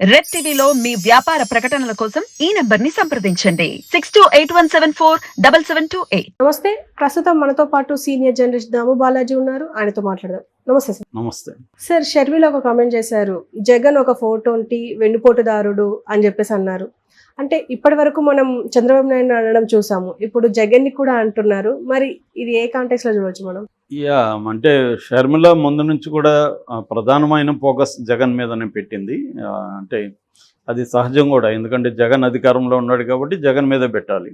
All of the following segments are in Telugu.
రెడ్ టీవీలో మీ వ్యాపార ప్రకటనల కోసం ఈ నంబర్ని సంప్రదించండి. Six two eight one seven four double seven two eight నమస్తే ప్రస్తుతం మనతో పాటు సీనియర్ జర్నలిస్ట్ దాము బాలాజీ ఉన్నారు. ఆయనతో మాట్లాడదాం. నమస్తే సార్. నమస్తే. సార్ షర్మిల ఒక కామెంట్ చేశారు. జగన్ ఒక ఫోటోంటి వెన్నుపోటుదారుడు అని చెప్పేసి అన్నారు. అంటే ఇప్పటి వరకు మనం చంద్రబాబు నాయుడు అనడం చూసాము. ఇప్పుడు జగన్ని కూడా అంటున్నారు. మరి ఇది ఏ కాంటెక్స్లో చూడొచ్చు మనం? యా అంటే షర్మిల ముందు నుంచి కూడా ప్రధానమైన ఫోకస్ జగన్ మీదనే పెట్టింది. అంటే అది సహజం కూడా. ఎందుకంటే జగన్ అధికారంలో ఉన్నాడు కాబట్టి జగన్ మీద పెట్టాలి.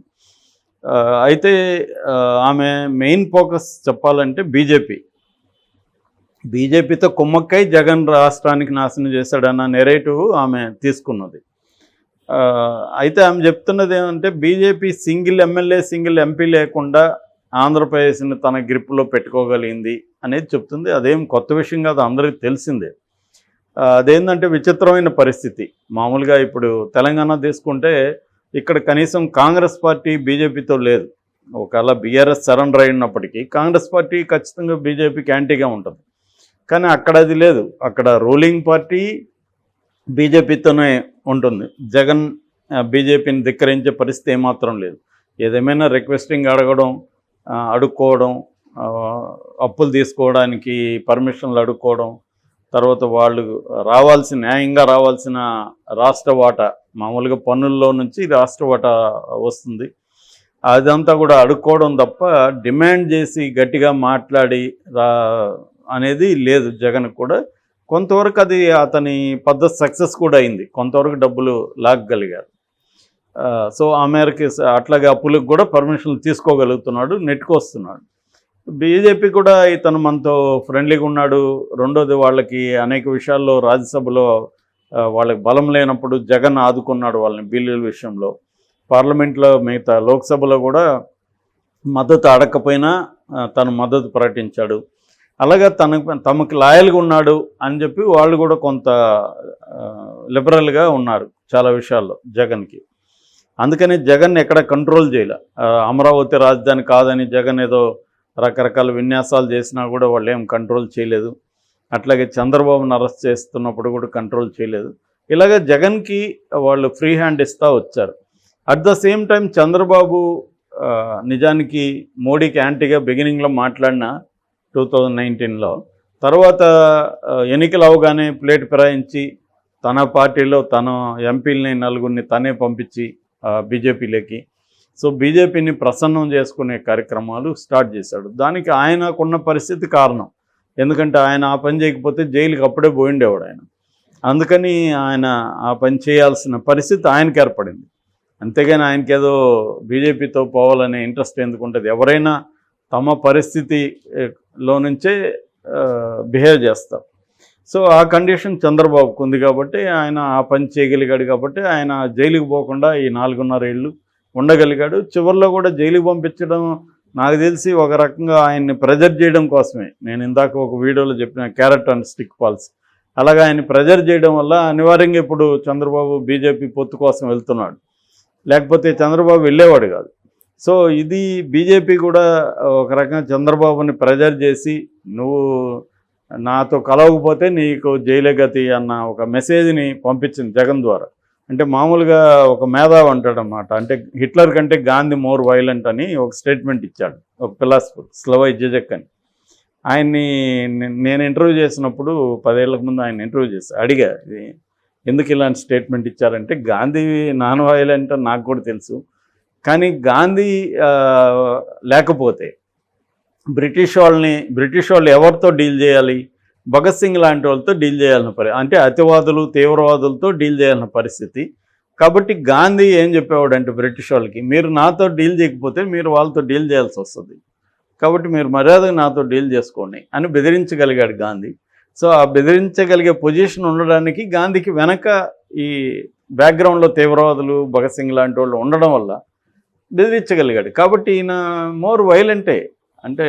అయితే ఆమె మెయిన్ ఫోకస్ చెప్పాలంటే బీజేపీ. బీజేపీతో కుమ్మక్కై జగన్ రాష్ట్రానికి నాశనం చేశాడన్న నెరేటివ్ ఆమె తీసుకున్నది. అయితే ఆమె చెప్తున్నది ఏమంటే BJP single MLA single MP లేకుండా ఆంధ్రప్రదేశ్ని తన గ్రిప్లో పెట్టుకోగలిగింది అనేది చెప్తుంది. అదేం కొత్త విషయం కాదు అందరికీ తెలిసిందే. అదేంటంటే విచిత్రమైన పరిస్థితి. మామూలుగా ఇప్పుడు తెలంగాణ తీసుకుంటే ఇక్కడ కనీసం కాంగ్రెస్ పార్టీ బీజేపీతో లేదు. ఒకవేళ బీఆర్ఎస్ సరెండర్ అయినప్పటికీ కాంగ్రెస్ పార్టీ ఖచ్చితంగా బీజేపీకి యాంటీగా ఉంటుంది. కానీ అక్కడ అది లేదు. అక్కడ రూలింగ్ పార్టీ బీజేపీతోనే ఉంటుంది. జగన్ బీజేపీని ధిక్కరించే పరిస్థితి ఏమాత్రం లేదు. ఏదేమైనా రిక్వెస్టింగ్ అడగడం అడుక్కోవడం అప్పులు తీసుకోవడానికి పర్మిషన్లు అడుక్కోవడం తర్వాత వాళ్ళు రావాల్సిన న్యాయంగా రావాల్సిన రాష్ట్ర వాటా మామూలుగా పన్నుల్లో నుంచి రాష్ట్ర వాటా వస్తుంది. అదంతా కూడా అడుక్కోవడం తప్ప డిమాండ్ చేసి గట్టిగా మాట్లాడి రా అనేది లేదు జగన్ కూడా. కొంతవరకు అది అతని పద్ధతి సక్సెస్ కూడా అయింది. కొంతవరకు డబ్బులు లాగగలిగారు సో ఆ మేరకి స- అట్లాగే అప్పులకు కూడా పర్మిషన్లు తీసుకోగలుగుతున్నాడు నెట్టుకొస్తున్నాడు బీజేపీ కూడా ఇతను మనతో ఫ్రెండ్లీగా ఉన్నాడు. రెండోది వాళ్ళకి అనేక విషయాల్లో రాజ్యసభలో వాళ్ళకి బలం లేనప్పుడు జగన్ ఆదుకున్నాడు వాళ్ళని బిల్లుల విషయంలో. పార్లమెంట్లో మిగతా లోక్సభలో కూడా మద్దతు అడగకపోయినా తను మద్దతు ప్రకటించాడు. అలాగే తన తమకు లాయల్గా ఉన్నాడు అని చెప్పి వాళ్ళు కూడా కొంత లిబరల్గా ఉన్నారు చాలా విషయాల్లో జగన్కి. అందుకని జగన్ ఎక్కడ కంట్రోల్ చేయలే. అమరావతి రాజధాని కాదని జగన్ ఏదో రకరకాల విన్యాసాలు చేసినా కూడా వాళ్ళు ఏం కంట్రోల్ చేయలేదు. అట్లాగే చంద్రబాబును అరెస్ట్ చేస్తున్నప్పుడు కూడా కంట్రోల్ చేయలేదు. ఇలాగ జగన్కి వాళ్ళు ఫ్రీ హ్యాండ్ ఇస్తూ వచ్చారు. At the same time Chandrababu నిజానికి మోడీకి యాంటీగా బిగినింగ్లో మాట్లాడిన టూ థౌజండ్ నైన్టీన్లో తర్వాత ఎన్నికలు అవగానే ప్లేట్ ఫిరాయించి తన పార్టీలో తన ఎంపీలని నలుగురిని తనే పంపించి బీజేపీలోకి. సో బీజేపీని ప్రసన్నం చేసుకునే కార్యక్రమాలు స్టార్ట్ చేశాడు. దానికి ఆయనకున్న పరిస్థితి కారణం. ఎందుకంటే ఆయన ఆ పని చేయకపోతే జైలుకి అప్పుడే పోయిండేవాడు ఆయన. అందుకని ఆయన ఆ పని చేయాల్సిన పరిస్థితి ఆయనకి ఏర్పడింది. అంతేగాని ఆయనకి ఏదో బీజేపీతో పోవాలనే ఇంట్రెస్ట్ ఎందుకు ఉంటుంది? ఎవరైనా తమ పరిస్థితిలో నుంచే బిహేవ్ చేస్తారు. సో ఆ కండిషన్ చంద్రబాబుకు ఉంది కాబట్టి ఆయన ఆ పని చేయగలిగాడు కాబట్టి ఆయన జైలుకి పోకుండా ఈ నాలుగున్నర ఏళ్ళు ఉండగలిగాడు. చివరిలో కూడా జైలుకి పంపించడం నాకు తెలిసి ఒక రకంగా ఆయన్ని ప్రెజర్ చేయడం కోసమే. నేను ఇందాక ఒక వీడియోలో చెప్పిన క్యారెట్ అండ్ స్టిక్ పాల్స్. అలాగా ఆయన ప్రెజర్ చేయడం వల్ల అనివార్యంగా ఇప్పుడు చంద్రబాబు బీజేపీ పొత్తు కోసం వెళ్తున్నాడు. లేకపోతే చంద్రబాబు వెళ్ళేవాడు కాదు. సో ఇది బీజేపీ కూడా ఒక రకంగా చంద్రబాబుని ప్రెజర్ చేసి నువ్వు నాతో కలవకపోతే నీకు జైలే గతి అన్న ఒక మెసేజ్ని పంపించింది జగన్ ద్వారా. అంటే మామూలుగా ఒక మేధావి అంటాడనమాట అంటే హిట్లర్ కంటే గాంధీ మోర్ వైలెంట్ అని ఒక స్టేట్మెంట్ ఇచ్చాడు. ఒక ఫిలాసఫర్ స్లవై జజక్ అని. ఆయన్ని నేను ఇంటర్వ్యూ చేసినప్పుడు పదేళ్ళకు ముందు ఆయన ఇంటర్వ్యూ చేసి అడిగా ఎందుకు ఇలాంటి స్టేట్మెంట్ ఇచ్చారంటే గాంధీ నాన్ వైలెంట్ అని నాకు కూడా తెలుసు. కానీ గాంధీ లేకపోతే బ్రిటిష్ వాళ్ళని బ్రిటిష్ వాళ్ళు ఎవరితో డీల్ చేయాలి? భగత్ సింగ్ లాంటి వాళ్ళతో డీల్ చేయాల్సిన పరి అంటే అతివాదులు తీవ్రవాదులతో డీల్ చేయాల్సిన పరిస్థితి. కాబట్టి గాంధీ ఏం చెప్పేవాడు అంటే బ్రిటిష్ వాళ్ళకి మీరు నాతో డీల్ చేయకపోతే మీరు వాళ్ళతో డీల్ చేయాల్సి వస్తుంది. కాబట్టి మీరు మర్యాదగా నాతో డీల్ చేసుకోండి అని బెదిరించగలిగాడు గాంధీ. సో ఆ బెదిరించగలిగే పొజిషన్ ఉండడానికి గాంధీకి వెనక ఈ బ్యాక్గ్రౌండ్లో తీవ్రవాదులు భగత్ సింగ్ లాంటి వాళ్ళు ఉండడం వల్ల బెదిరించగలిగాడు. కాబట్టి ఈయన మోర్ వైలెంటే. అంటే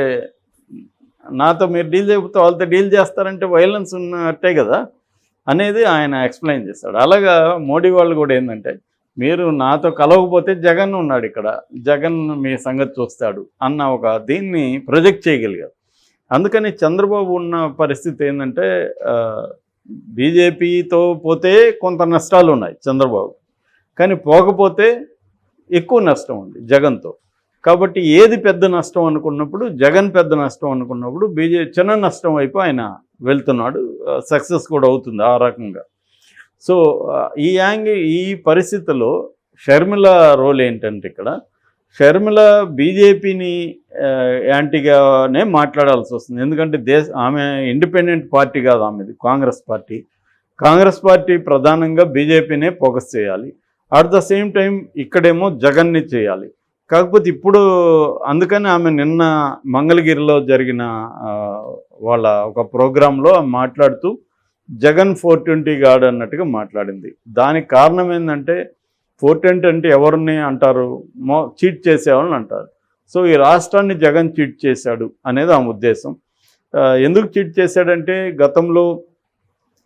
నాతో మీరు డీల్ చేయకపోతే వాళ్ళతో డీల్ చేస్తారంటే వైలెన్స్ ఉన్నట్టే కదా? అనేది ఆయన ఎక్స్ప్లెయిన్ చేస్తాడు. అలాగా మోడీ వాళ్ళు కూడా ఏంటంటే మీరు నాతో కలవకపోతే జగన్ ఉన్నాడు ఇక్కడ. జగన్ మీ సంగతి చూస్తాడు అన్న ఒక దీన్ని ప్రొజెక్ట్ చేయగలిగారు. అందుకని చంద్రబాబు ఉన్న పరిస్థితి ఏంటంటే బీజేపీతో పోతే కొంత నష్టాలు ఉన్నాయి చంద్రబాబు. కానీ పోకపోతే ఎక్కువ నష్టం ఉంది జగన్తో. కాబట్టి ఏది పెద్ద నష్టం అనుకున్నప్పుడు జగన్ పెద్ద నష్టం అనుకున్నప్పుడు బీజే చిన్న నష్టం వైపు ఆయన వెళ్తున్నాడు. సక్సెస్ కూడా అవుతుంది ఆ రకంగా. సో ఈ యాంగిల్ ఈ పరిస్థితిలో షర్మిల రోల్ ఏంటంటే ఇక్కడ షర్మిల బీజేపీని యాంటీగానే మాట్లాడాల్సి వస్తుంది. ఎందుకంటే దేశ ఆమె ఇండిపెండెంట్ పార్టీ కాదు ఆమెది కాంగ్రెస్ పార్టీ. కాంగ్రెస్ పార్టీ ప్రధానంగా బీజేపీనే ఫోకస్ చేయాలి. అట్ ద సేమ్ టైం ఇక్కడేమో జగన్ని చేయాలి. కాకపోతే ఇప్పుడు అందుకని ఆమె నిన్న మంగళగిరిలో జరిగిన వాళ్ళ ఒక ప్రోగ్రాంలో మాట్లాడుతూ జగన్ ఫోర్ ట్వంటీ గార్డ్ అన్నట్టుగా మాట్లాడింది. దానికి కారణం ఏంటంటే ఫోర్ ట్వంటీ అంటే ఎవరిని అంటారు? మో చీట్ చేసేవాళ్ళని అంటారు. సో ఈ రాష్ట్రాన్ని జగన్ చీట్ చేశాడు అనేది ఆమె ఉద్దేశం. ఎందుకు చీట్ చేశాడంటే గతంలో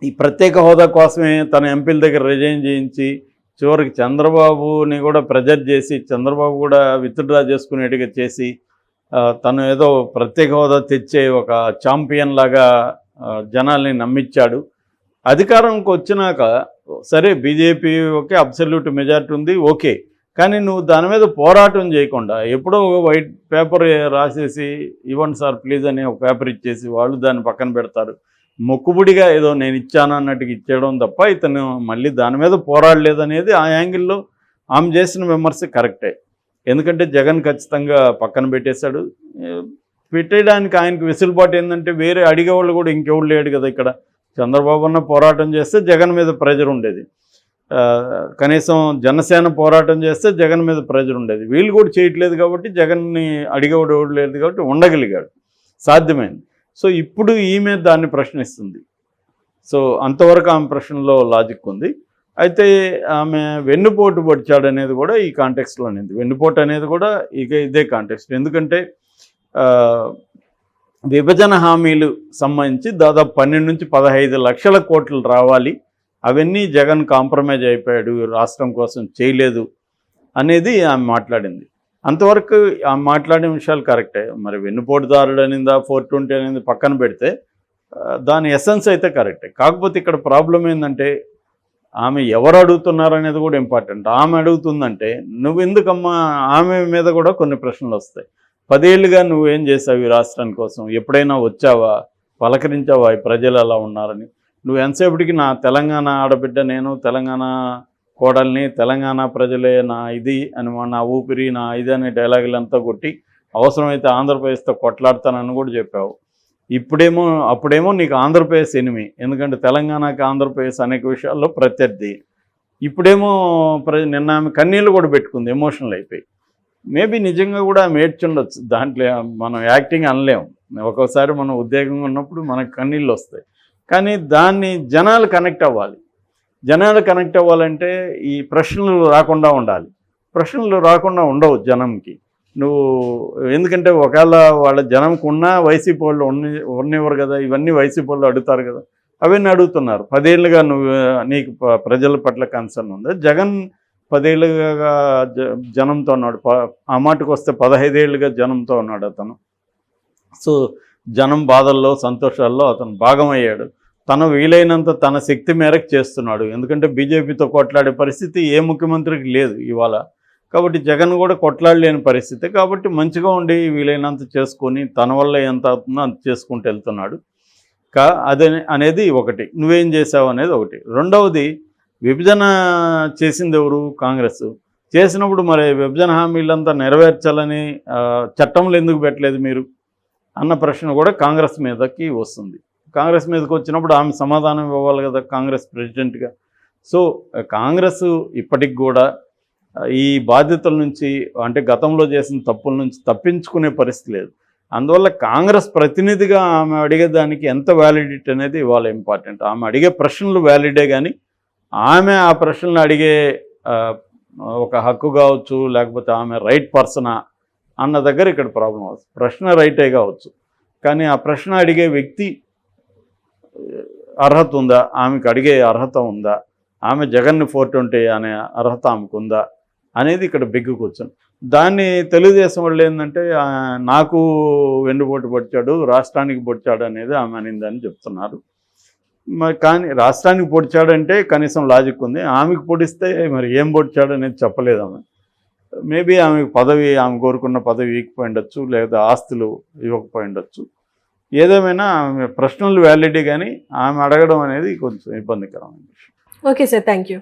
ఈ ప్రత్యేక హోదా కోసమే తన ఎంపీల దగ్గర రిజైన్ చేయించి చివరికి చంద్రబాబుని కూడా ప్రెజర్ చేసి చంద్రబాబు కూడా విత్డ్రా చేసుకునేట్టుగా చేసి తను ఏదో ప్రత్యేక హోదా తెచ్చే ఒక ఛాంపియన్ లాగా జనాల్ని నమ్మించాడు. అధికారంకి వచ్చినాక సరే బీజేపీ ఓకే అబ్సల్యూట్ మెజార్టీ ఉంది ఓకే. కానీ నువ్వు దాని మీద పోరాటం చేయకుండా ఎప్పుడో ఒక వైట్ పేపర్ రాసేసి ఇవ్వండి సార్ ప్లీజ్ అని ఒక పేపర్ ఇచ్చేసి వాళ్ళు దాన్ని పక్కన పెడతారు. మొక్కుబుడిగా ఏదో నేను ఇచ్చాను అన్నట్టుగా ఇచ్చేయడం తప్ప ఇతను మళ్ళీ దాని మీద పోరాడలేదు అనేది ఆ యాంగిల్లో ఆమె చేసిన విమర్శ కరెక్టే. ఎందుకంటే జగన్ ఖచ్చితంగా పక్కన పెట్టేశాడు. పెట్టేయడానికి ఆయనకు వెసులుబాటు ఏంటంటే వేరే అడిగేవాళ్ళు కూడా ఇంకెవడు లేడు కదా ఇక్కడ. చంద్రబాబు అన్న పోరాటం చేస్తే జగన్ మీద ప్రెజర్ ఉండేది. కనీసం జనసేన పోరాటం చేస్తే జగన్ మీద ప్రెజర్ ఉండేది. వీళ్ళు కూడా చేయట్లేదు కాబట్టి జగన్ని అడిగేవాడు ఎవడు లేదు కాబట్టి ఉండగలిగాడు. సాధ్యమైంది. సో ఇప్పుడు ఈమె దాన్ని ప్రశ్నిస్తుంది. సో అంతవరకు ఆమె ప్రశ్నలో లాజిక్ ఉంది. అయితే ఆమె వెన్నుపోటు పొడిచాడు అనేది కూడా ఈ కాంటెక్స్లో అనేది వెన్నుపోటు అనేది కూడా ఇక ఇదే కాంటెక్స్ట్ ఎందుకంటే విభజన హామీలు సంబంధించి దాదాపు పన్నెండు నుంచి పదహైదు లక్షల కోట్లు రావాలి. అవన్నీ జగన్ కాంప్రమైజ్ అయిపోయాడు. రాష్ట్రం కోసం చేయలేదు అనేది ఆమె మాట్లాడింది. అంతవరకు మాట్లాడిన విషయాలు కరెక్టే. మరి వెన్నుపోటుదారుడు అనిందా ఫోర్ ట్వంటీ అనేది పక్కన పెడితే దాని ఎసెన్స్ అయితే కరెక్టే. కాకపోతే ఇక్కడ ప్రాబ్లం ఏంటంటే ఆమె ఎవరు అడుగుతున్నారు అనేది కూడా ఇంపార్టెంట్. ఆమె అడుగుతుందంటే నువ్వు ఎందుకమ్మా ఆమె మీద కూడా కొన్ని ప్రశ్నలు వస్తాయి. పదేళ్ళుగా నువ్వేం చేసావు ఈ రాష్ట్రం కోసం? ఎప్పుడైనా వచ్చావా? పలకరించావా ఈ ప్రజలు ఎలా ఉన్నారని? నువ్వు ఎంతసేపటికి నా తెలంగాణ ఆడబిడ్డ నేను తెలంగాణ కోడల్ని తెలంగాణ ప్రజలే నా ఇది అని నా ఊపిరి నా ఇది అనే డైలాగులంతా కొట్టి అవసరమైతే ఆంధ్రప్రదేశ్తో కొట్లాడతానని కూడా చెప్పావు. ఇప్పుడేమో అప్పుడేమో నీకు ఆంధ్రప్రదేశ్ ఎనిమి ఎందుకంటే తెలంగాణకి ఆంధ్రప్రదేశ్ అనేక విషయాల్లో ప్రత్యర్థి. ఇప్పుడేమో ప్ర నిన్న ఆమె కన్నీళ్ళు కూడా పెట్టుకుంది ఎమోషనల్ అయిపోయి. మేబీ నిజంగా కూడా మేడ్చుండొచ్చు దాంట్లో మనం యాక్టింగ్ అనలేము. ఒక్కోసారి మనం ఉద్యోగంగా ఉన్నప్పుడు మనకు కన్నీళ్ళు వస్తాయి. కానీ దాన్ని జనాలు కనెక్ట్ అవ్వాలి. జనాలు కనెక్ట్ అవ్వాలంటే ఈ ప్రశ్నలు రాకుండా ఉండాలి. ప్రశ్నలు రాకుండా ఉండవు జనంకి. నువ్వు ఎందుకంటే ఒకవేళ వాళ్ళ జనంకు ఉన్న వైసీపీ వాళ్ళు ఉన్న ఉన్నివ్వరు కదా ఇవన్నీ వైసీపీ వాళ్ళు అడుగుతారు కదా అవన్నీ అడుగుతున్నారు. పదేళ్ళుగా నువ్వు నీకు ప్రజల పట్ల కన్సర్న్ ఉంది? జగన్ పదేళ్ళుగా జ- జనంతో ఉన్నాడు. ప- ఆ మాటకు వస్తే పదహైదేళ్ళుగా జనంతో ఉన్నాడు అతను. సో జనం బాధల్లో సంతోషాల్లో అతను భాగమయ్యాడు. తన వీలైనంత తన శక్తి మేరకు చేస్తున్నాడు. ఎందుకంటే బీజేపీతో కొట్లాడే పరిస్థితి ఏ ముఖ్యమంత్రికి లేదు ఇవాళ. కాబట్టి జగన్ కూడా కొట్లాడలేని పరిస్థితి. కాబట్టి మంచిగా ఉండి వీలైనంత చేసుకొని తన వల్ల ఎంత అవుతుందో అంత చేసుకుంటూ వెళ్తున్నాడు. కా అదే అనేది ఒకటి. నువ్వేం చేసావు అనేది ఒకటి. రెండవది విభజన చేసింది ఎవరు? కాంగ్రెస్. చేసినప్పుడు మరి విభజన హామీలంతా నెరవేర్చాలని చట్టంలో ఎందుకు పెట్టలేదు మీరు? అన్న ప్రశ్న కూడా కాంగ్రెస్ మీదకి వస్తుంది. కాంగ్రెస్ మీదకి వచ్చినప్పుడు ఆమె సమాధానం ఇవ్వాలి కదా కాంగ్రెస్ ప్రెసిడెంట్గా. సో కాంగ్రెస్ ఇప్పటికి కూడా ఈ బాధ్యతల నుంచి అంటే గతంలో చేసిన తప్పుల నుంచి తప్పించుకునే పరిస్థితి లేదు. అందువల్ల కాంగ్రెస్ ప్రతినిధిగా ఆమె అడిగేదానికి ఎంత వ్యాలిడిటీ అనేది ఇవాళ ఇంపార్టెంట్. ఆమె అడిగే ప్రశ్నలు వ్యాలిడే కానీ ఆమె ఆ ప్రశ్నలు అడిగే ఒక హక్కు కావచ్చు లేకపోతే ఆమె రైట్ పర్సనా అన్న దగ్గర ఇక్కడ ప్రాబ్లం అవుతుంది ప్రశ్న రైటే కావచ్చు. కానీ ఆ ప్రశ్న అడిగే వ్యక్తి అర్హత ఉందా? ఆమెకు అడిగే అర్హత ఉందా? ఆమె జగన్ని ఫోర్ ట్వంటీ అనే అర్హత ఆమెకు ఉందా అనేది ఇక్కడ బిగ్గు కూర్చొని దాన్ని తెలుగుదేశం వాళ్ళు ఏంటంటే నాకు వెన్నుపోటు పొడిచాడు రాష్ట్రానికి పొడిచాడు అనేది ఆమె అనిందని చెప్తున్నారు. మరి కానీ రాష్ట్రానికి పొడిచాడంటే కనీసం లాజిక్ ఉంది. ఆమెకు పొడిస్తే మరి ఏం పొడిచాడు అనేది చెప్పలేదు ఆమె. మేబీ ఆమెకు పదవి ఆమె కోరుకున్న పదవి ఇవ్వకపోయి ఉండొచ్చు లేదా ఆస్తులు ఇవ్వకపోయి ఉండొచ్చు. ఏదేమైనా ఆమె ప్రశ్నలు వ్యాలిటీ కానీ ఆమె అడగడం అనేది కొంచెం ఇబ్బందికరమైన విషయం. Okay sir thank you